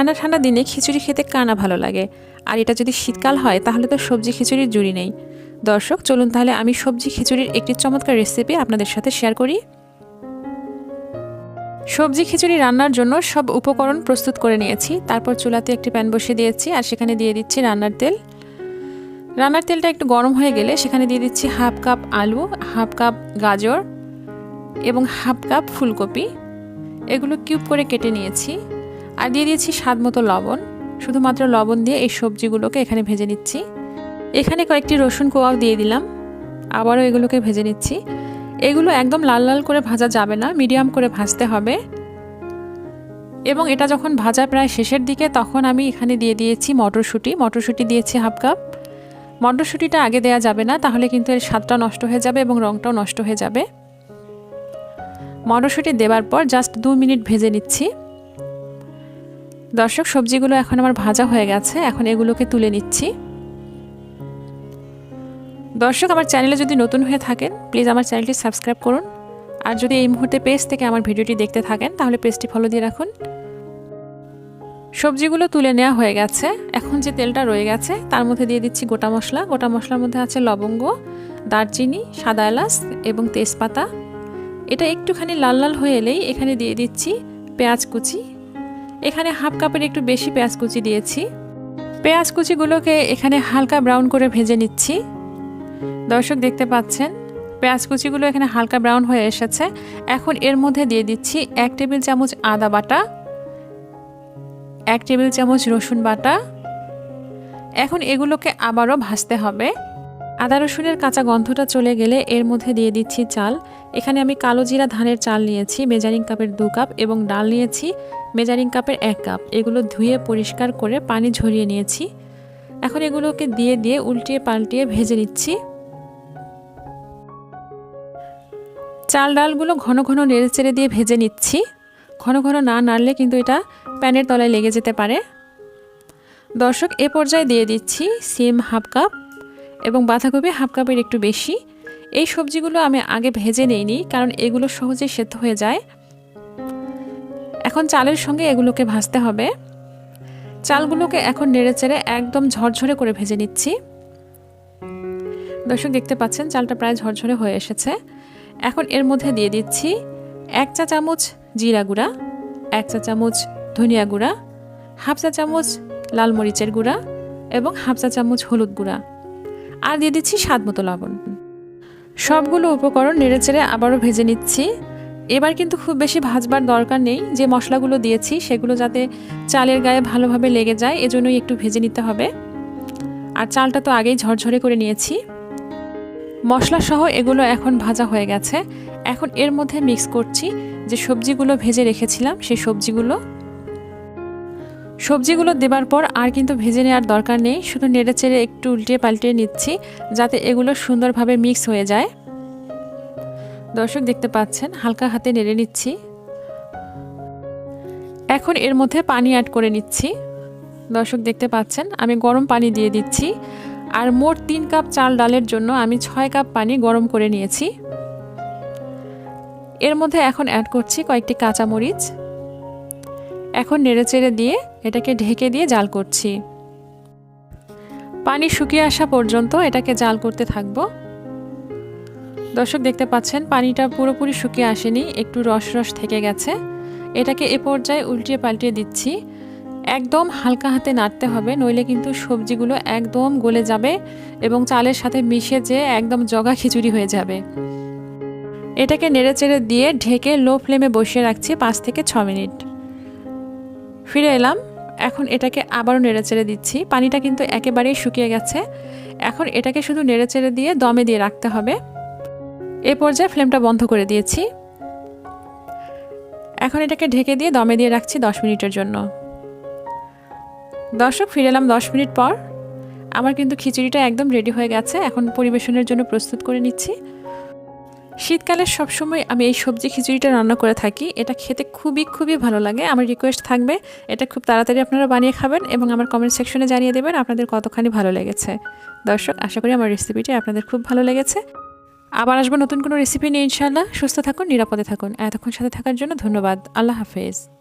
ঠান্ডা ঠান্ডা দিনে খিচুড়ি খেতে কানা ভালো লাগে। আর এটা যদি শীতকাল হয়, তাহলে তো সবজি খিচুড়ির জুড়ি নেই। দর্শক, চলুন তাহলে আমি সবজি খিচুড়ির একটি চমৎকার রেসিপি আপনাদের সাথে শেয়ার করি। সবজি খিচুড়ি রান্নার জন্য সব উপকরণ প্রস্তুত করে নিয়েছি। তারপর চুলাতে একটি প্যান বসিয়ে দিয়েছি আর সেখানে দিয়ে দিচ্ছি রান্নার তেল। রান্নার তেলটা একটু গরম হয়ে গেলে সেখানে দিয়ে দিচ্ছি হাফ কাপ আলু, হাফ কাপ গাজর এবং হাফ কাপ ফুলকপি। এগুলো কিউব করে কেটে নিয়েছি। আর দিয়ে দিয়েছি স্বাদ মতো লবণ। শুধুমাত্র লবণ দিয়ে এই সবজিগুলোকে এখানে ভেজে নিচ্ছি। এখানে কয়েকটি রসুন কোয়াও দিয়ে দিলাম। আবারও এগুলোকে ভেজে নিচ্ছি। এগুলো একদম লাল লাল করে ভাজা যাবে না, মিডিয়াম করে ভাজতে হবে। এবং এটা যখন ভাজা প্রায় শেষের দিকে, তখন আমি এখানে দিয়ে দিয়েছি মটরশুঁটি। মটরশুঁটি দিয়েছি হাফ কাপ। মটরশুঁটিটা আগে দেয়া যাবে না, তাহলে কিন্তু এর স্বাদটা নষ্ট হয়ে যাবে এবং রঙটাও নষ্ট হয়ে যাবে। মটরশুঁটি দেওয়ার পর জাস্ট দু মিনিট ভেজে নিচ্ছি। দর্শক, সবজিগুলো এখন আমার ভাজা হয়ে গেছে। এখন এগুলোকে তুলে নিচ্ছি। দর্শক, আমার চ্যানেলে যদি নতুন হয়ে থাকেন, প্লিজ আমার চ্যানেলটি সাবস্ক্রাইব করুন। আর যদি এই মুহূর্তে পেজ থেকে আমার ভিডিওটি দেখতে থাকেন, তাহলে পেজটি ফলো দিয়ে রাখুন। সবজিগুলো তুলে নেওয়া হয়ে গেছে। এখন যে তেলটা রয়ে গেছে, তার মধ্যে দিয়ে দিচ্ছি গোটা মশলা। গোটা মশলার মধ্যে আছে লবঙ্গ, দারচিনি, সাদা এলাচ এবং তেজপাতা। এটা একটুখানি লাল লাল হয়ে এলেই এখানে দিয়ে দিচ্ছি পেঁয়াজ কুচি এখানে হাফ কাপের একটু বেশি পেঁয়াজ কুচি দিয়েছি। পেঁয়াজ কুচিগুলোকে এখানে হালকা ব্রাউন করে ভেজে নিচ্ছি। দর্শক দেখতে পাচ্ছেন, পেঁয়াজ কুচিগুলো এখানে হালকা ব্রাউন হয়ে এসেছে। এখন এর মধ্যে দিয়ে দিচ্ছি এক টেবিল চামচ আদা বাটা, এক টেবিল চামচ রসুন বাটা। এখন এগুলোকে আবারও ভাজতে হবে। আদা রসুনের কাঁচা গন্ধটা চলে গেলে এর মধ্যে দিয়ে দিচ্ছি চাল। এখানে আমি কালো জিরা ধানের চাল নিয়েছি, মেজারিং কাপের দু কাপ এবং ডাল নিয়েছি, মেজারিং কাপের এক কাপ। এগুলো ধুয়ে পরিষ্কার করে পানি ঝরিয়ে নিয়েছি। এখন এগুলোকে দিয়ে দিয়ে উল্টিয়ে পাল্টিয়ে ভেজে নিচ্ছি। চাল ডালগুলো ঘন ঘন নেড়ে চেড়ে দিয়ে ভেজে নিচ্ছি। ঘন ঘন না নাড়লে কিন্তু এটা প্যানের তলায় লেগে যেতে পারে। দর্শক, এ পর্যায়ে দিয়ে দিচ্ছি সিম হাফ কাপ। এবং বাঁধাকপি হাফ কাপের একটু বেশি। এই সবজিগুলো আমি আগে ভেজে নেইনি, কারণ এগুলো সহজে সেদ্ধ হয়ে যায়। এখন চালের সঙ্গে এগুলোকে ভাজতে হবে। চালগুলোকে এখন নেড়ে চেড়ে একদম ঝরঝরে করে ভেজে নিচ্ছি। দর্শক, দেখতে পাচ্ছেন, চালটা প্রায় ঝরঝরে হয়ে এসেছে। এখন এর মধ্যে দিয়ে দিচ্ছি এক চা চামচ জিরা গুঁড়া, এক চা চামচ ধনিয়া গুঁড়া, হাফ চা চামচ লাল মরিচের গুঁড়া এবং হাফ চা চামচ হলুদ গুঁড়া। আর দিয়ে দিচ্ছি স্বাদ মতো লবণ। সবগুলো উপকরণ নেড়েচেড়ে আবারও ভেজে নিচ্ছি। এবার কিন্তু খুব বেশি ভাজবার দরকার নেই। যে মশলাগুলো দিয়েছি, সেগুলো যাতে চালের গায়ে ভালোভাবে লেগে যায়, এজন্যই একটু ভেজে নিতে হবে। আর চালটা তো আগেই ঝরঝরে করে নিয়েছি। মশলা সহ এগুলো এখন ভাজা হয়ে গেছে। এখন এর মধ্যে মিক্স করছি। যে সবজিগুলো ভেজে রেখেছিলাম, সেই সবজিগুলো সবজিগুলো দেবার পর আর কিন্তু ভেজে নেওয়ার দরকার নেই, শুধু নেড়ে চেড়ে একটু উল্টিয়ে পাল্টিয়ে নিচ্ছি, যাতে এগুলো সুন্দরভাবে মিক্স হয়ে যায়। দর্শক দেখতে পাচ্ছেন, হালকা হাতে নেড়ে নিচ্ছি। এখন এর মধ্যে পানি অ্যাড করে নিচ্ছি। দর্শক দেখতে পাচ্ছেন, আমি গরম পানি দিয়ে দিচ্ছি। আর মোট তিন কাপ চাল ডালের জন্য আমি ছয় কাপ পানি গরম করে নিয়েছি। এর মধ্যে এখন অ্যাড করছি কয়েকটি কাঁচামরিচ। এখন নেড়েচেড়ে দিয়ে এটাকে ঢেকে দিয়ে জাল করছি। পানি শুকিয়ে আসা পর্যন্ত এটাকে জাল করতে থাকব। দর্শক দেখতে পাচ্ছেন, পানিটা পুরোপুরি শুকিয়ে আসেনি, একটু রস রস থেকে গেছে। এটাকে এ পর্যায়ে উল্টিয়ে পাল্টিয়ে দিচ্ছি। একদম হালকা হাতে নাড়তে হবে, নইলে কিন্তু সবজিগুলো একদম গলে যাবে এবং চালের সাথে মিশে যে একদম জগা খিচুড়ি হয়ে যাবে। এটাকে নেড়েচেড়ে দিয়ে ঢেকে লো ফ্লেমে বসিয়ে রাখছি পাঁচ থেকে ছ মিনিট। ফিরে এলাম। এখন এটাকে আবারও নেড়েচেড়ে দিচ্ছি। পানিটা কিন্তু একেবারেই শুকিয়ে গেছে। এখন এটাকে শুধু নেড়েচেড়ে দিয়ে দমে দিয়ে রাখতে হবে। এ পর্যায়ে ফ্লেমটা বন্ধ করে দিয়েছি। এখন এটাকে ঢেকে দিয়ে দমে দিয়ে রাখছি দশ মিনিটের জন্য। দর্শক, ফিরে এলাম দশ মিনিট পর। আমার কিন্তু খিচুড়িটা একদম রেডি হয়ে গেছে। এখন পরিবেশনের জন্য প্রস্তুত করে নিচ্ছি। শীতকালে সবসময় আমি এই সবজি খিচুড়িটা রান্না করে থাকি। এটা খেতে খুবই খুবই ভালো লাগে। আমার রিকোয়েস্ট থাকবে। এটা খুব তাড়াতাড়ি আপনারা বানিয়ে খাবেন এবং আমার কমেন্ট সেকশনে জানিয়ে দেবেন আপনাদের কতখানি ভালো লেগেছে। দর্শক, আশা করি আমার রেসিপিটি আপনাদের খুব ভালো লেগেছে। আবার আসব নতুন কোনো রেসিপি নিয়ে ইনশাল্লাহ সুস্থ থাকুন, নিরাপদে থাকুন। এতক্ষণ সাথে থাকার জন্য ধন্যবাদ। আল্লাহ হাফেজ।